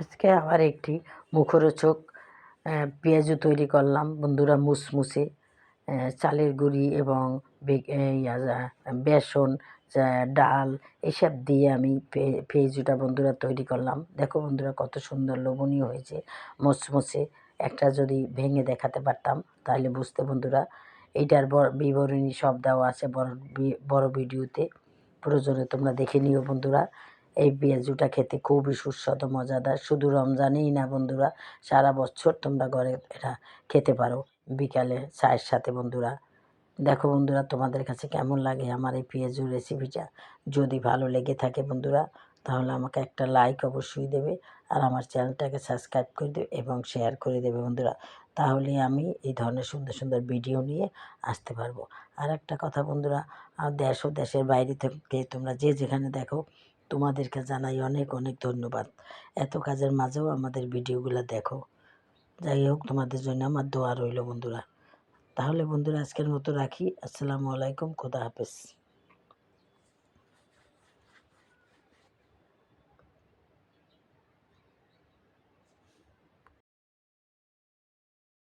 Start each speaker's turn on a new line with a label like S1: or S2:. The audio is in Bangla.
S1: আজকে আবার একটি মুখরোচক পেঁয়াজু তৈরি করলাম। বন্ধুরা মুসমুসে চালের গুঁড়ি এবং বেসন ডাল, এসব দিয়ে আমি পেঁয়াজুটা বন্ধুরা তৈরি করলাম। দেখো বন্ধুরা কত সুন্দর লোভনীয় হয়েছে মুসমুসে। একটা যদি ভেঙে দেখাতে পারতাম, তাহলে বুঝতে বন্ধুরা এইটার বিবরণী সব দেওয়া আছে বড় বড় ভিডিওতে। প্রয়োজনে তোমরা দেখে নিও বন্ধুরা। এই পেঁয়াজুটা খেতে খুবই সুস্বাদু, মজাদার। শুধু রমজানেই না বন্ধুরা, সারা বছর তোমরা ঘরে এটা খেতে পারো। বিকালে চায়ের সাথে বন্ধুরা। দেখো বন্ধুরা, তোমাদের কাছে কেমন লাগে আমার এই পেঁয়াজুর রেসিপিটা যদি ভালো লেগে থাকে বন্ধুরা, তাহলে আমাকে একটা লাইক অবশ্যই দেবে আর আমার চ্যানেলটাকে সাবস্ক্রাইব করে দেবে এবং শেয়ার করে দেবে বন্ধুরা। তাহলে আমি এই ধরনের সুন্দর সুন্দর ভিডিও নিয়ে আসতে পারব। আর একটা কথা বন্ধুরা দেশ ও দেশের বাইরে থেকে তোমরা যে যেখানে দেখো তোমাদেরকে জানাই অনেক অনেক ধন্যবাদ। এত কাজের মাঝেও আমাদের ভিডিওগুলো দেখো। যাই হোক, তোমাদের জন্য আমার দোয়া রইল বন্ধুরা। তাহলে বন্ধুরা, আজকের মতো রাখি। আসসালামু আলাইকুম, খোদা হাফেজ।